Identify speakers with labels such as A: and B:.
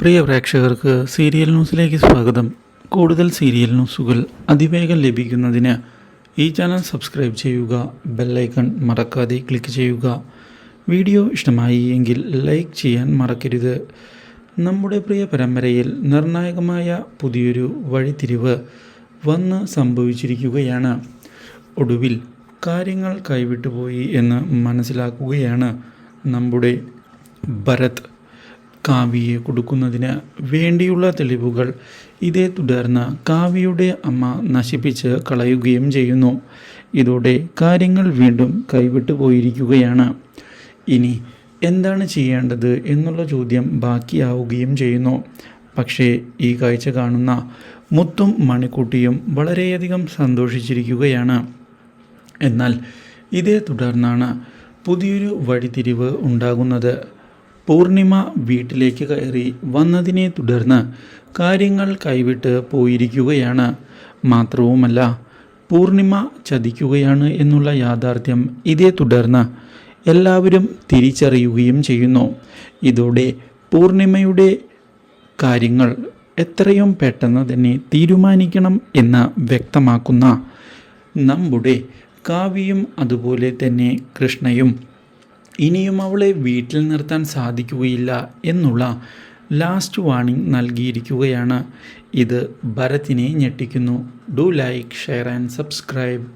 A: പ്രിയ പ്രേക്ഷകർക്ക് സീരിയൽ ന്യൂസിലേക്ക് സ്വാഗതം. കൂടുതൽ സീരിയൽ ന്യൂസുകൾ അതിവേഗം ലഭിക്കുന്നതിന് ഈ ചാനൽ സബ്സ്ക്രൈബ് ചെയ്യുക ബെല്ലൈക്കൺ മറക്കാതെ ക്ലിക്ക് ചെയ്യുക. വീഡിയോ ഇഷ്ടമായി എങ്കിൽ ലൈക്ക് ചെയ്യാൻ മറക്കരുത്. നമ്മുടെ പ്രിയ പരമ്പരയിൽ നിർണായകമായ പുതിയൊരു വഴിത്തിരിവ് വന്ന് സംഭവിച്ചിരിക്കുകയാണ്. ഒടുവിൽ കാര്യങ്ങൾ കൈവിട്ടുപോയി എന്ന് മനസ്സിലാക്കുകയാണ് നമ്മുടെ ഭരത്. കാവ്യയെ കൊടുക്കുന്നതിന് വേണ്ടിയുള്ള തെളിവുകൾ ഇതേ തുടർന്ന് കാവ്യയുടെ അമ്മ നശിപ്പിച്ച് കളയുകയും ചെയ്യുന്നു. ഇതോടെ കാര്യങ്ങൾ വീണ്ടും കൈവിട്ടു പോയിരിക്കുകയാണ്. ഇനി എന്താണ് ചെയ്യേണ്ടത് എന്നുള്ള ചോദ്യം ബാക്കിയാവുകയും ചെയ്യുന്നു. പക്ഷേ ഈ കാഴ്ച കാണുന്ന മുത്തും മണിക്കുട്ടിയും വളരെയധികം സന്തോഷിച്ചിരിക്കുകയാണ്. എന്നാൽ ഇതേ തുടർന്നാണ് പുതിയൊരു വഴിതിരിവ് ഉണ്ടാകുന്നത്. പൂർണിമ വീട്ടിലേക്ക് കയറി വന്നതിനെ തുടർന്ന് കാര്യങ്ങൾ കൈവിട്ട് പോയിരിക്കുകയാണ്. മാത്രവുമല്ല പൂർണിമ ചതിക്കുകയാണ് എന്നുള്ള യാഥാർത്ഥ്യം ഇതേ തുടർന്ന് എല്ലാവരും തിരിച്ചറിയുകയും ചെയ്യുന്നു. ഇതോടെ പൂർണിമയുടെ കാര്യങ്ങൾ എത്രയും പെട്ടെന്ന് തന്നെ തീരുമാനിക്കണം എന്ന് വ്യക്തമാക്കുന്ന നമ്മുടെ കാവ്യയും അതുപോലെ തന്നെ കൃഷ്ണയും ഇനിയും അവളെ വീട്ടിൽ നിർത്താൻ സാധിക്കുകയില്ല എന്നുള്ള ലാസ്റ്റ് വാണിംഗ് നൽകിയിരിക്കുകയാണ്. ഇത് ഭരത്തിനെ ഞെട്ടിക്കുന്നു. Do like share and subscribe